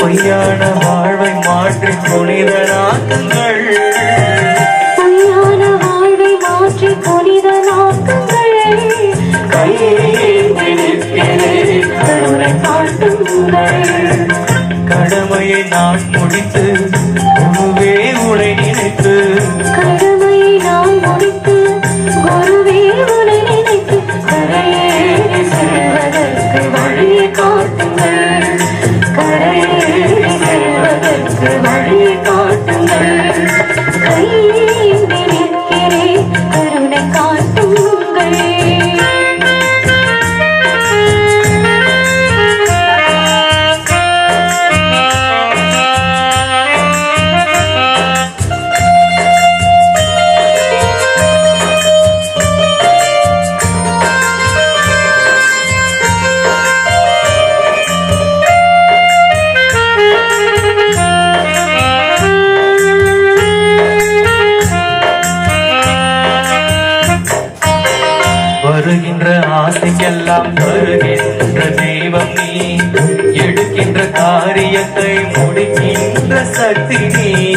பொய்யான வாழ்வை மாற்றி புனிதனாக்குங்கள் பொய்யான வாழ்வை மாற்றி புனிதனாக்குங்கள் கடமையை நான் முடித்து மனதிற்கெல்லாம் தருகின்ற தெய்வம் நீ. எடுக்கின்ற காரியத்தை முடிக்கின்ற சக்தி நீ.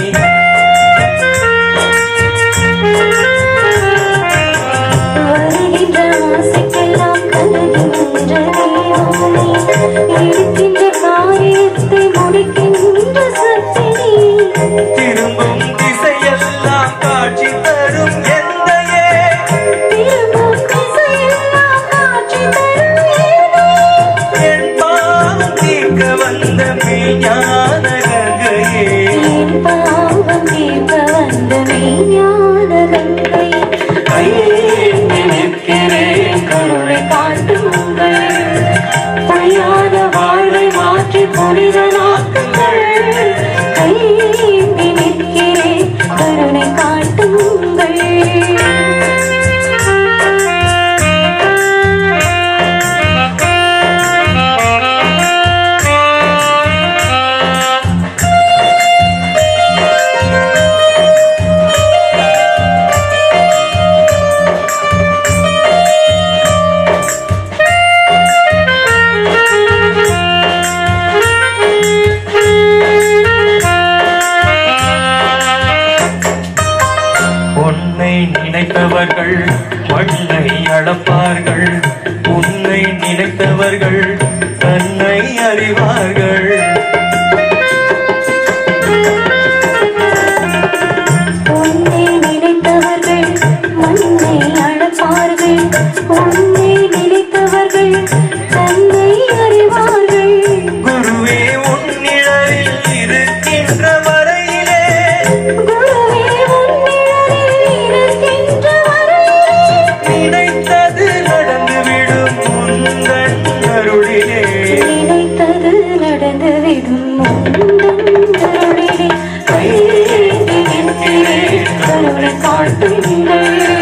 കരുണ കാട്ടും நினைத்தவர்கள் மண்ணை அளப்பார்கள். உன்னை நினைத்தவர்கள் தன்னை அறிவார்கள். നടന്നു വിടുന്നു കരുളെ കാട്ടുന്നു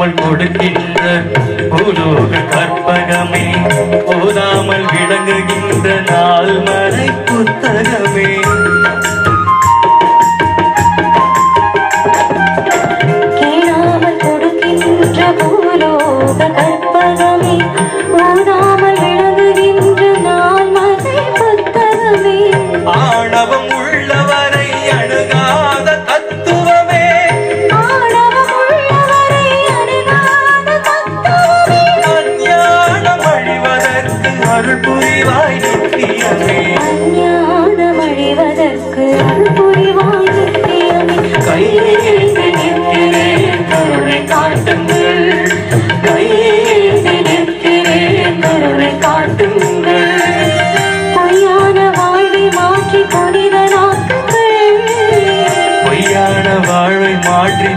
நம்மள் கொடுக்கின்ற பூலோக கற்பகமே.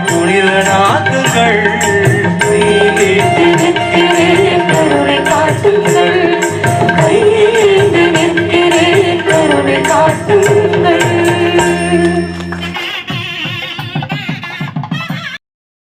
புனிதனா